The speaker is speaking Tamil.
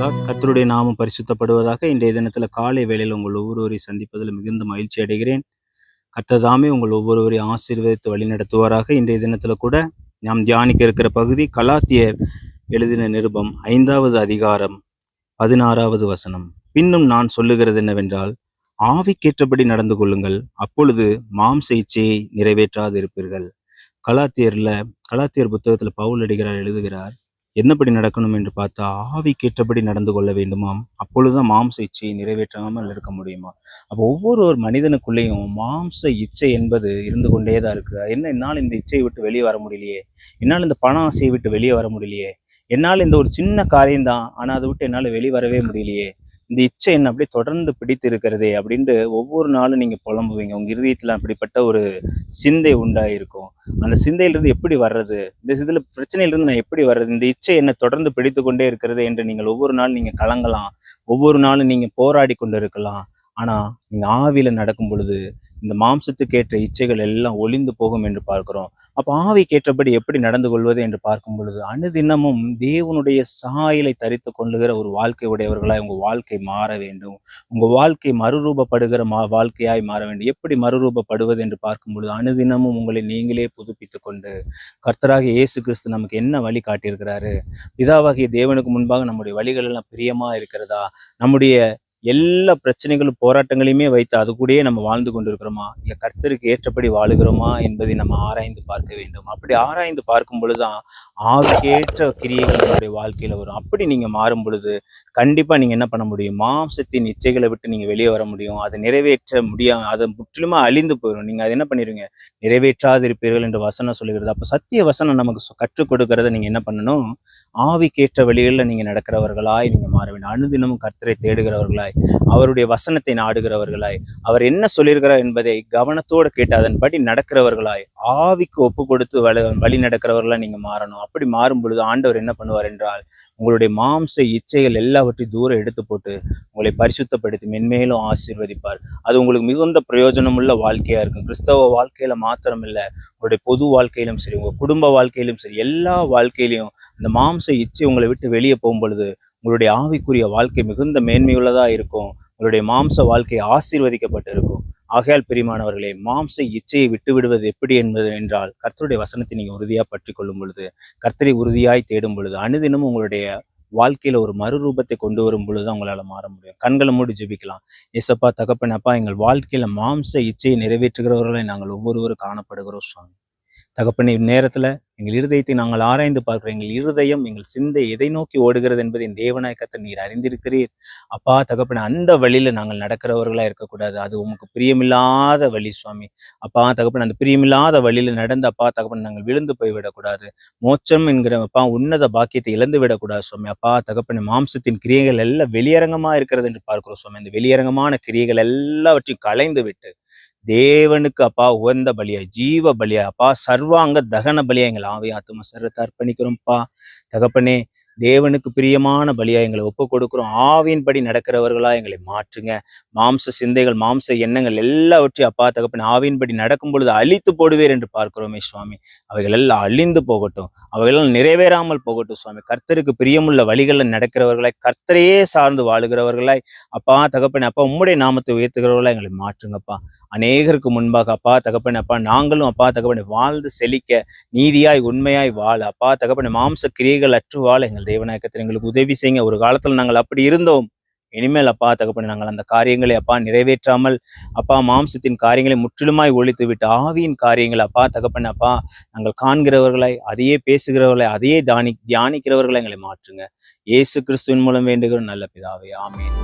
லார்ட் கத்தருடைய நாமம் பரிசுத்தப்படுவதாக இன்றைய தினத்தில் காலை வேளையில் உங்கள் ஒவ்வொருவரை சந்திப்பதில் மிகுந்த மகிழ்ச்சி அடைகிறேன். கத்ததாமே உங்கள் ஒவ்வொருவரையும் ஆசீர்வதித்து வழிநடத்துவாராக இன்றைய தினத்தில் கூட நாம் தியானிக்க இருக்கிற பகுதி கலாத்தியர் எழுதின நிருபம் ஐந்தாவது அதிகாரம் பதினாறாவது வசனம். பின்னும் நான் சொல்லுகிறது என்னவென்றால் ஆவிக்கேற்றபடி நடந்து கொள்ளுங்கள் அப்பொழுது மாம்ச இச்சையை நிறைவேற்றாதிருப்பீர்கள். கலாத்தியரில் கலாத்தியர் புத்தகத்தில் பவுல் அடிகிறார் எழுதுகிறார் என்னப்படி நடக்கணும் என்று பார்த்தா கேட்டபடி நடந்து கொள்ள வேண்டுமாம்? அப்பொழுதுதான் மாம்ச இச்சையை நிறைவேற்றாமல் இருக்க முடியுமா? அப்போ ஒவ்வொரு ஒரு மனிதனுக்குள்ளேயும் மாம்ச இச்சை என்பது இருந்து கொண்டே தான் இருக்கு என்ன? என்னால் இந்த இச்சையை விட்டு வெளியே வர முடியலையே. என்னால் இந்த பண ஆசையை விட்டு வெளியே வர முடியலையே. என்னால் இந்த ஒரு சின்ன காரியம்தான் ஆனால் அதை விட்டு என்னால் வெளியே வரவே முடியலையே. இந்த இச்சை என்ன அப்படியே தொடர்ந்து பிடித்து இருக்கிறதே அப்படின்ட்டு ஒவ்வொரு நாளும் நீங்கள் புலம்புவீங்க. உங்கள் இறுதியத்தில் அப்படிப்பட்ட ஒரு சிந்தை உண்டாயிருக்கும். அந்த சிந்தையிலிருந்து எப்படி வர்றது? இந்த சிந்தையில் பிரச்சனையிலிருந்து நான் எப்படி வர்றது? இந்த இச்சை என்ன தொடர்ந்து பிடித்து கொண்டே இருக்கிறது என்று நீங்கள் ஒவ்வொரு நாளும் நீங்கள் கலங்கலாம். ஒவ்வொரு நாளும் நீங்கள் போராடி கொண்டு இருக்கலாம் ஆனால் நீங்கள் ஆவியில் நடக்கும் பொழுது இந்த மாம்சத்துக்கு ஏற்ற இச்சைகள் எல்லாம் ஒளிந்து போகும் என்று பார்க்கிறோம். அப்ப ஆவிக்கேற்றபடி எப்படி நடந்து கொள்வது என்று பார்க்கும் பொழுது அனுதினமும் தேவனுடைய சாயலை தரித்து கொள்ளுகிற ஒரு வாழ்க்கை உடையவர்களாய் உங்கள் வாழ்க்கை மாற வேண்டும். உங்கள் வாழ்க்கை மறுரூபப்படுகிற மா வாழ்க்கையாய் மாற வேண்டும். எப்படி மறுரூபப்படுவது என்று பார்க்கும் பொழுது அனுதினமும் உங்களை நீங்களே புதுப்பித்து கொண்டு கர்த்தராக இயேசு கிறிஸ்து நமக்கு என்ன வழி காட்டியிருக்கிறாரு? பிதாவாகிய தேவனுக்கு முன்பாக நம்முடைய வழிகள் எல்லாம் பிரியமாக இருக்கிறதா? நம்முடைய எல்லா பிரச்சனைகளும் போராட்டங்களையுமே வைத்து அது கூடயே நம்ம வாழ்ந்து கொண்டிருக்கிறோமா? இல்லை கர்த்தருக்கு ஏற்றபடி வாழுகிறோமா என்பதை நம்ம ஆராய்ந்து பார்க்க வேண்டும். அப்படி ஆராய்ந்து பார்க்கும் பொழுதுதான் ஆவிக்கேற்ற கிரியைகள் நம்முடைய வாழ்க்கையில் வரும். அப்படி நீங்க மாறும் பொழுது கண்டிப்பா நீங்க என்ன பண்ண முடியும்? மாம்சத்தின் இச்சைகளை விட்டு நீங்க வெளியே வர முடியும். அதை நிறைவேற்ற முடியாம அதை முற்றிலுமா அழிந்து போயிடும் நீங்கள் அதை என்ன பண்ணிடுவீங்க நிறைவேற்றாதிருப்பீர்கள் என்று வசனம் சொல்லுகிறது. அப்போ சத்திய வசனம் நமக்கு கற்றுக் கொடுக்கறத நீங்க என்ன பண்ணணும்? ஆவிக்கேற்ற வழிகளில் நீங்க நடக்கிறவர்களாய் நீங்கள் மாற வேண்டும். அனுதினமும் கர்த்தரை தேடுகிறவர்களாய் அவருடைய வசனத்தை நாடுகிறவர்களாய். அவர் என்ன சொல்லியிருக்கிறார் என்பதை கவனத்தோடு கேட்டு அதன்படி நடக்கிறவர்களாய். ஆவிக்கு ஒப்பு கொடுத்து வழி வழி நடக்கிறவர்களாக நீங்கள் மாறணும். அப்படி மாறும் பொழுது ஆண்டவர் என்ன பண்ணுவார் என்றால் உங்களுடைய மாம்ச இச்சைகள் எல்லாவற்றையும் தூரம் எடுத்து போட்டு உங்களை பரிசுத்தப்படுத்தி மென்மேலும் ஆசீர்வதிப்பார். அது உங்களுக்கு மிகுந்த பிரயோஜனமுள்ள வாழ்க்கையாக இருக்கும். கிறிஸ்தவ வாழ்க்கையில் மாத்திரம் இல்லை உங்களுடைய பொது வாழ்க்கையிலும் சரி உங்கள் குடும்ப வாழ்க்கையிலும் சரி எல்லா வாழ்க்கையிலையும் இந்த மாம்ச இச்சை உங்களை விட்டு வெளியே போகும் பொழுது உங்களுடைய ஆவிக்குரிய வாழ்க்கை மிகுந்த மேன்மையுள்ளதா இருக்கும். உங்களுடைய மாம்ச வாழ்க்கை ஆசீர்வதிக்கப்பட்டு இருக்கும் ஆகையால் பிரிமானவர்களே மாம்ச இச்சையை விட்டு விடுவது எப்படி என்பது என்றால் கர்த்தருடைய வசனத்தை நீங்கள் உறுதியாக பற்றி கொள்ளும் பொழுது கர்த்தரை உறுதியாய் தேடும் பொழுது அனுதினமும் உங்களுடைய வாழ்க்கையில ஒரு மறுரூபத்தை கொண்டு வரும் பொழுது உங்களால மாற முடியும். கண்களை மூடி ஜெபிக்கலாம். இசப்பா தகப்பனப்பா எங்கள் வாழ்க்கையில மாம்ச இச்சையை நிறைவேற்றுகிறவர்களை நாங்கள் ஒவ்வொருவரும் காணப்படுகிறோம் சுவாமி. தகப்பனே நேரத்துல எங்கள் இருதயத்தை நாங்கள் ஆராய்ந்து பார்க்கிறோம் எங்கள் இருதயம் எங்கள் சிந்தை எதை நோக்கி ஓடுகிறது என்பதை என் தேவநாயக்கத்தை நீர் அறிந்திருக்கிறீர். அப்பா தகப்பனே அந்த வழியில நாங்கள் நடக்கிறவர்களா இருக்கக்கூடாது. அது உமக்கு பிரியமில்லாத வழி சுவாமி. அப்பா தகப்பன் அந்த பிரியமில்லாத வழியில நடந்து அப்பா தகப்பன் நாங்கள் விழுந்து போய் விடக்கூடாது. மோட்சம் என்கிற அப்பா உன்னத பாக்கியத்தை இழந்து விடக்கூடாது சுவாமி. அப்பா தகப்பன் மாம்சத்தின் கிரியைகள் எல்லாம் வெளியரங்கமா இருக்கிறது என்று பார்க்கிறோம் சுவாமி. இந்த வெளியரங்கமான கிரியைகள் எல்லாவற்றையும் கலைந்து விட்டு தேவனுக்கு அப்பா உகந்த பலியா ஜீவ பலியா அப்பா சர்வாங்க தகன பலியா எங்கள் ஆவி ஆத்துமா சரத்தை அர்ப்பணிக்கிறோம்ப்பா. தகப்பனே தேவனுக்கு பிரியமான பலியா எங்களை ஒப்பு கொடுக்குறோம் ஆவியின்படி நடக்கிறவர்களா எங்களை மாற்றுங்க. மாம்ச சிந்தைகள் மாம்ச எண்ணங்கள் எல்லாவற்றையும் அப்பா தகப்பின் ஆவியின்படி நடக்கும் பொழுது அழித்து போடுவேர் என்று பார்க்கிறோமே சுவாமி. அவைகள் எல்லாம் அழிந்து போகட்டும். அவைகள் நிறைவேறாமல் போகட்டும் சுவாமி. கர்த்தருக்கு பிரியமுள்ள வழிகளில் நடக்கிறவர்களாய் கர்த்தரையே சார்ந்து வாழுகிறவர்களாய் அப்பா தகப்பன் அப்பா உம்முடைய நாமத்தை உயர்த்துகிறவர்களா எங்களை மாற்றுங்கப்பா. அநேகருக்கு முன்பாக அப்பா தகப்பன் அப்பா நாங்களும் அப்பா தகப்பனை வாழ்ந்து செழிக்க நீதியாய் உண்மையாய் வாழ அப்பா தகப்பனை மாம்ச கிரியைகள் அற்று வாழ எங்கள் தேவநாயகத்தில் எங்களுக்கு உதவி செய்யுங்க. ஒரு காலத்துல நாங்கள் அப்படி இருந்தோம். இனிமேல் அப்பா தகப்பன நாங்கள் அந்த காரியங்களை அப்பா நிறைவேற்றாமல் அப்பா மாம்சத்தின் காரியங்களை முற்றிலுமாய் ஒழித்து விட்டு ஆவியின் காரியங்களை அப்பா தகப்பன அப்பா நாங்கள் காண்கிறவர்களை அதையே பேசுகிறவர்களை அதையே தானி தியானிக்கிறவர்களை எங்களை மாற்றுங்க. இயேசு கிறிஸ்துவின் மூலம் வேண்டுகிறோம். நல்ல பிதாவே ஆமீன்.